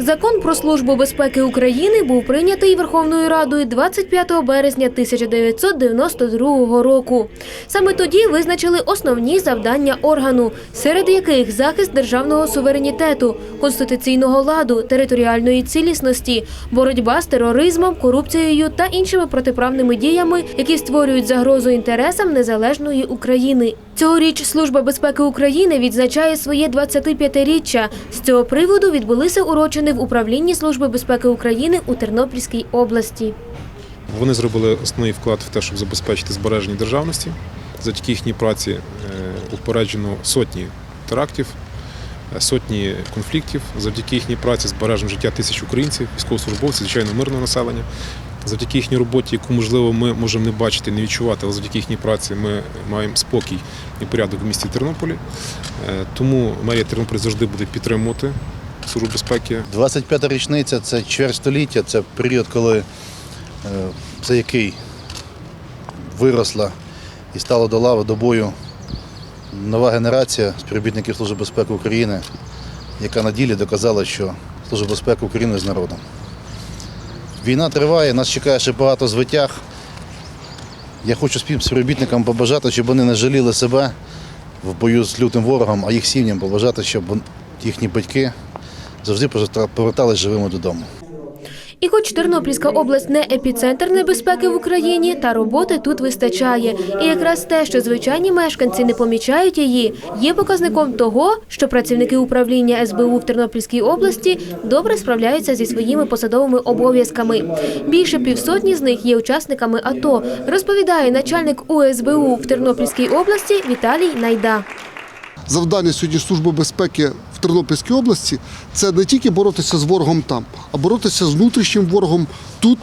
Закон про службу безпеки України був прийнятий Верховною Радою 25 березня 1992 року. Саме тоді визначили основні завдання органу, серед яких захист державного суверенітету, конституційного ладу, територіальної цілісності, боротьба з тероризмом, корупцією та іншими протиправними діями, які створюють загрозу інтересам незалежної України. Цьогоріч Служба безпеки України відзначає своє 25-річчя. З цього приводу відбулися урочини в управлінні Служби безпеки України у Тернопільській області. Вони зробили основний вклад в те, щоб забезпечити збереження державності. Завдяки їхній праці е, упереджено сотні терактів, е, сотні конфліктів. Завдяки їхній праці збережено життя тисяч українців, військовослужбовців, звичайно, мирного населення. Завдяки їхній роботі, яку можливо ми можемо не бачити, не відчувати, але завдяки їхній праці ми маємо спокій і порядок в місті Тернополі. Е, Тому мерія Тернополя завжди буде підтримувати службу безпеки. 25-та річниця це чверть століття, це період, коли е, за який виросла і стала до лави до бою нова генерація співробітників Служби безпеки України, яка на ділі доказала, що Служба безпеки України з народом. Війна триває, нас чекає ще багато звитяг. Я хочу співробітникам побажати, щоб вони не жаліли себе в бою з лютим ворогом, а їх сім'ям побажати, щоб їхні батьки завжди повертались живими додому. І хоч Тернопільська область не епіцентр небезпеки в Україні, та роботи тут вистачає. І якраз те, що звичайні мешканці не помічають її, є показником того, що працівники управління СБУ в Тернопільській області добре справляються зі своїми посадовими обов'язками. Більше півсотні з них є учасниками АТО, розповідає начальник УСБУ в Тернопільській області Віталій Найда. Завдання сьогодні Служби безпеки в Тернопільській області це не тільки боротися з ворогом там, а боротися з внутрішнім ворогом тут.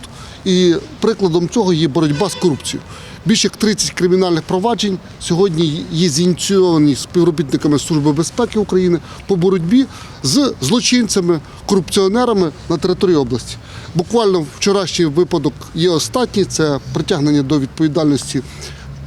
І прикладом цього є боротьба з корупцією. Більше як 30 кримінальних проваджень сьогодні є зініційовані співробітниками Служби безпеки України по боротьбі з злочинцями, корупціонерами на території області. Буквально вчорашній випадок є останній це притягнення до відповідальності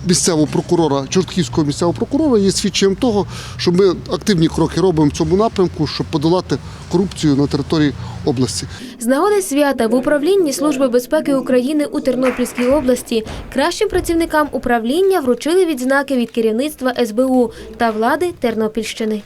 місцевого прокурора, Чортківського місцевого прокурора є свідченням того, що ми активні кроки робимо в цьому напрямку, щоб подолати корупцію на території області. З нагоди свята в управлінні Служби безпеки України у Тернопільській області кращим працівникам управління вручили відзнаки від керівництва СБУ та влади Тернопільщини.